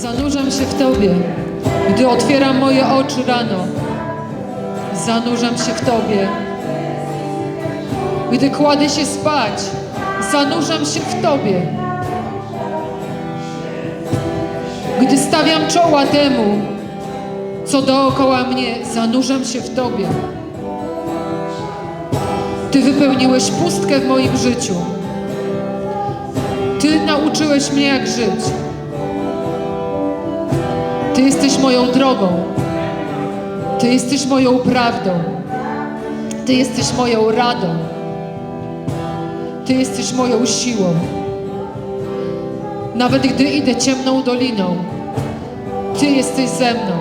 Zanurzam się w Tobie, gdy otwieram moje oczy rano. Zanurzam się w Tobie. Gdy kładę się spać, zanurzam się w Tobie. Gdy stawiam czoła temu, co dookoła mnie, zanurzam się w Tobie. Ty wypełniłeś pustkę w moim życiu. Ty nauczyłeś mnie, jak żyć. Ty jesteś moją drogą. Ty jesteś moją prawdą. Ty jesteś moją radą. Ty jesteś moją siłą. Nawet gdy idę ciemną doliną, Ty jesteś ze mną.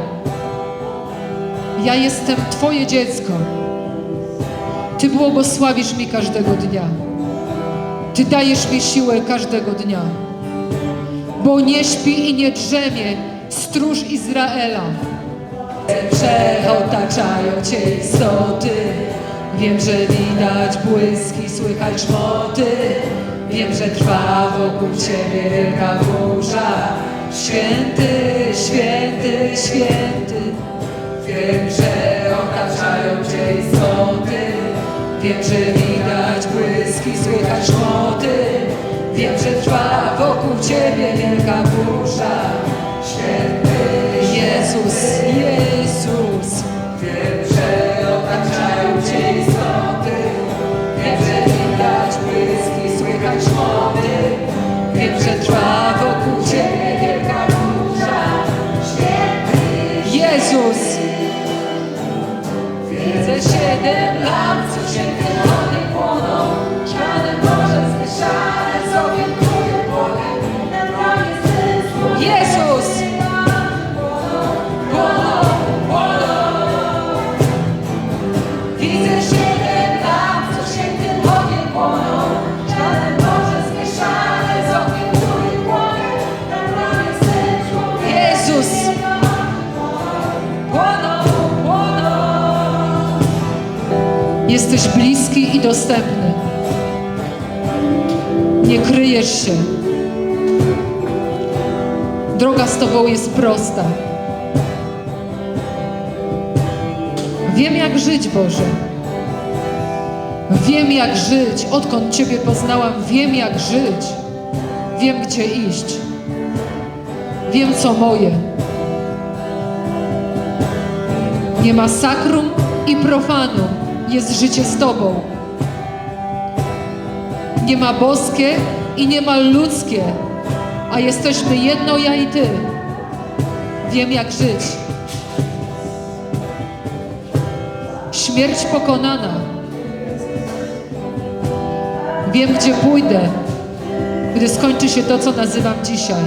Ja jestem Twoje dziecko. Ty błogosławisz mi każdego dnia. Ty dajesz mi siłę każdego dnia. Bo nie śpi i nie drzemie stróż Izraela. Przeotaczają Cię istoty. Wiem, że widać błyski, słychać szmoty. Wiem, że trwa wokół Ciebie wielka burza. Święty, święty, święty. Wiem, że otaczają Cię istoty. Wiem, że widać błyski, słychać szmoty. Wiem, że trwa wokół Ciebie wielka burza. Że trwa wokół Ciebie wielka burza. Jezus. Jesteś bliski i dostępny. Nie kryjesz się. Droga z Tobą jest prosta. Wiem, jak żyć, Boże. Wiem, jak żyć. Odkąd Ciebie poznałam, wiem, jak żyć. Wiem, gdzie iść. Wiem, co moje. Nie ma sakrum i profanum. Jest życie z Tobą. Nie ma boskie i nie ma ludzkie, a jesteśmy jedno ja i Ty. Wiem jak żyć. Śmierć pokonana. Wiem gdzie pójdę, gdy skończy się to, co nazywam dzisiaj.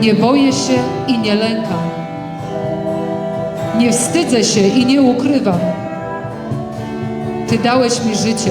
Nie boję się i nie lękam. Nie wstydzę się i nie ukrywam. Ty dałeś mi życie.